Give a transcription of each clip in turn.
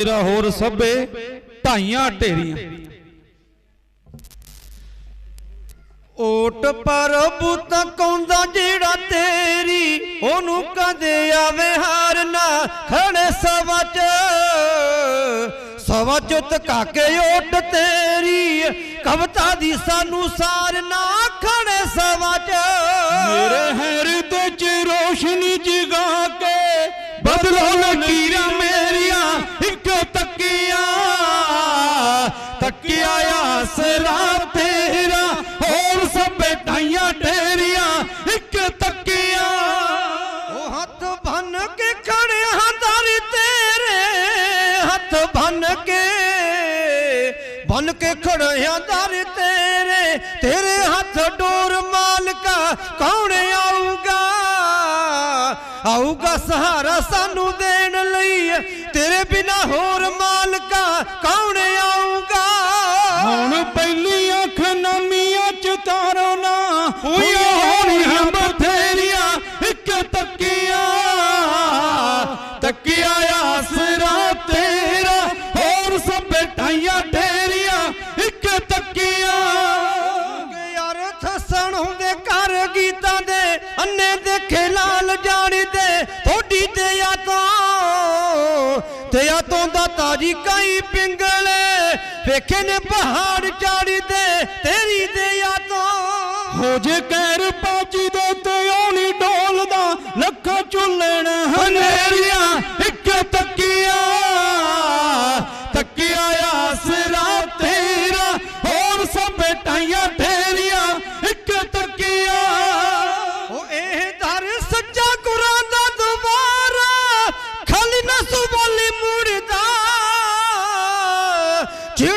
ਤੇਰਾ ਹੋਰ ਸਭੇ ਢਾਈਆਂ ਢੇਰੀਆਂ। ਓਟ ਪ੍ਰਭੂ ਤਕਾਉਂਦਾ ਜਿਹੜਾ ਤੇਰੀ, ਉਹਨੂੰ ਕਦੇ ਆਵੇ ਹਾਰ ਨਾ ਖੜੇ ਸਵਾ ਚ। ਸਵਾ ਤਕਾ ਕੇ ਓਟ ਤੇਰੀ, ਕਵਤਾ ਦੀ ਸਾਨੂੰ ਸਾਰ ਨਾ ਖੜੇ ਸਵਾ ਚ। ਮੇਰੇ ਹਿਰਦੇ 'ਚ ਰੋਸ਼ਨੀ ਜਗਾ ਕੇ ਬਦਲੋ ਲਕੀਰਾਂ ਬੰਨ ਕੇ ਬੰਨ ਕੇ ਖੜਿਆ ਦਰ ਤੇਰੇ ਤੇਰੇ ਹੱਥ ਡੋਰ ਮਾਲਕਾ ਕੌਣ ਆਊਗਾ? ਆਊਗਾ ਸਹਾਰਾ ਸਾਨੂੰ ਦੇਣ ਲਈ ਤੇਰੇ ਬਿਨਾ ਹੋਰ ਮਾਲਕਾ ਕੌਣ ਆਊਗਾ? ਹੁਣ ਪਹਿਲੀ ਅੱਖ ਨਮੀਆਂ ਚ ਤਾਰੋ ਨਾ ਹੋਈਆਂ ਹੋਣੀਆਂ ਬਥੇਰੀਆਂ ਇੱਕ ਤੱਕੀਆਂ ਤੱਕੀਆਂ ਆਸਰਾ ਤੇਰਾ ਅੰਨੇ ਦੇਖੇ ਲਾਲ ਜਾਣੀ ਦੇ ਥੋੜੀ ਤੇ ਆ ਤੇ ਆ ਦਾ ਤਾਜੀ ਕਾਈ ਪਿੰਗਲੇ, ਵੇਖੇ ਨੇ ਪਹਾੜ ਚਾੜੀ ਦੇ ਤੇਰੀ ਤੇ ਆ ਤੋਂ ਹੋ ਜੇ ਕਹਿਰ ਪਾਜੀ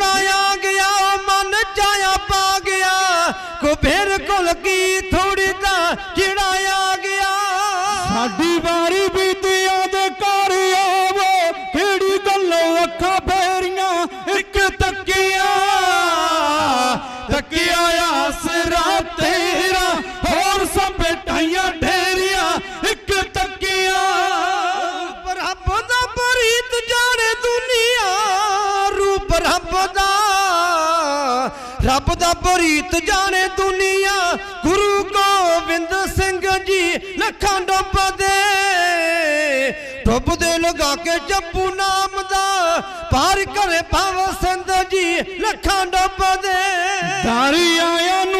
ਜਿਹੜਾ ਰੱਬ ਦਾ ਬਰੀਤ ਜਾਣੇ ਦੁਨੀਆ, ਗੁਰੂ ਗੋਬਿੰਦ ਸਿੰਘ ਜੀ ਲੱਖਾਂ ਡੁੱਬਦੇ ਡੁੱਬਦੇ ਲਗਾ ਕੇ ਜੱਪੂ ਨਾਮ ਦਾ ਪਾਰ ਕਰੇ ਭਵ ਸਿੰਧ ਜੀ ਲੱਖਾਂ ਡੁੱਬਦੇ ਦਾਰੀ ਆਇਆਂ ਨੂੰ